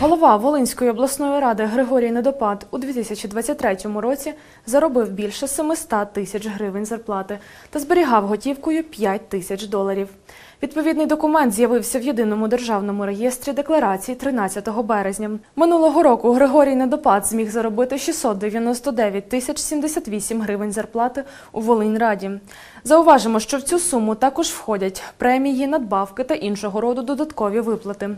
Голова Волинської обласної ради Григорій Недопад у 2023 році заробив більше 700 тисяч гривень зарплати та зберігав готівкою 5 тисяч доларів. Відповідний документ з'явився в єдиному державному реєстрі декларацій 13 березня. Минулого року Григорій Недопад зміг заробити 699 тисяч 78 гривень зарплати у Волиньраді. Зауважимо, що в цю суму також входять премії, надбавки та іншого роду додаткові виплати.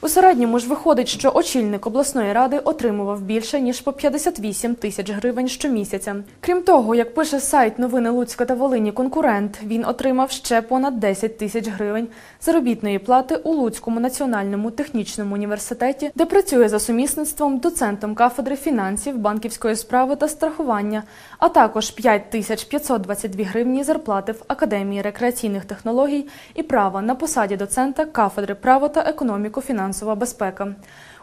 У середньому ж виходить, що очільник обласної ради отримував більше ніж по 58 тисяч гривень щомісяця. Крім того, як пише сайт новини Луцька та Волині конкурент, він отримав ще понад 10 тисяч гривень заробітної плати у Луцькому національному технічному університеті, де працює за сумісництвом доцентом кафедри фінансів, банківської справи та страхування, а також 5 тисяч 522 гривні зарплати в Академії рекреаційних технологій і права на посаді доцента кафедри право та економіко-фінансова безпека.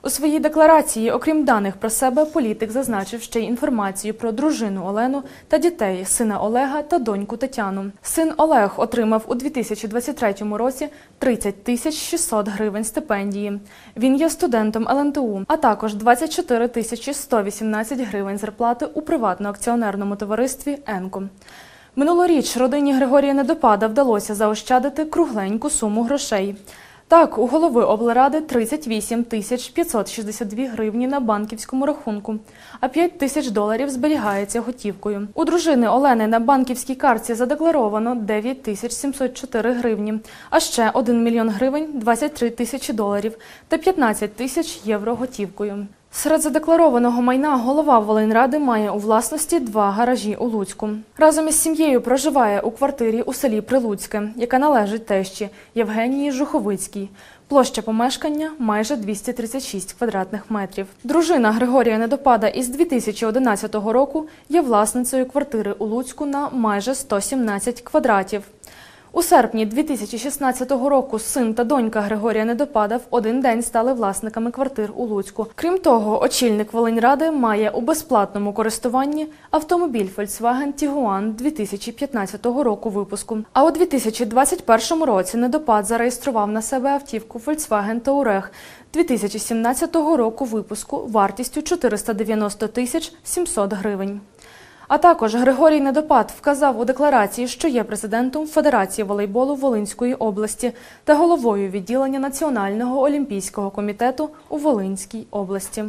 У своїй декларації, окрім даних про себе, політик зазначив ще й інформацію про дружину Олену та дітей сина Олега та доньку Тетяну. Син Олег отримав у 2023 році 30 тисяч 600 гривень стипендії. Він є студентом ЛНТУ, а також 24 тисячі 118 гривень зарплати у приватно-акціонерному товаристві «Енко». Минулоріч родині Григорія Недопада вдалося заощадити кругленьку суму грошей. Так, у голови облради 38 тисяч 562 гривні на банківському рахунку, а 5 тисяч доларів зберігається готівкою. У дружини Олени на банківській картці задекларовано 9 тисяч 704 гривні, а ще 1 мільйон гривень 23 тисячі доларів та 15 тисяч євро готівкою. Серед задекларованого майна голова Волиньради має у власності два гаражі у Луцьку. Разом із сім'єю проживає у квартирі у селі Прилуцьке, яка належить тещі Євгенії Жуховицькій. Площа помешкання майже 236 квадратних метрів. Дружина Григорія Недопада із 2011 року є власницею квартири у Луцьку на майже 117 квадратів. У серпні 2016 року син та донька Григорія Недопада в один день стали власниками квартир у Луцьку. Крім того, очільник Волиньради має у безплатному користуванні автомобіль Volkswagen Tiguan 2015 року випуску. А у 2021 році Недопад зареєстрував на себе автівку Volkswagen Touareg 2017 року випуску вартістю 490 тисяч 700 гривень. А також Григорій Недопад вказав у декларації, що є президентом Федерації волейболу Волинської області та головою відділення Національного олімпійського комітету у Волинській області.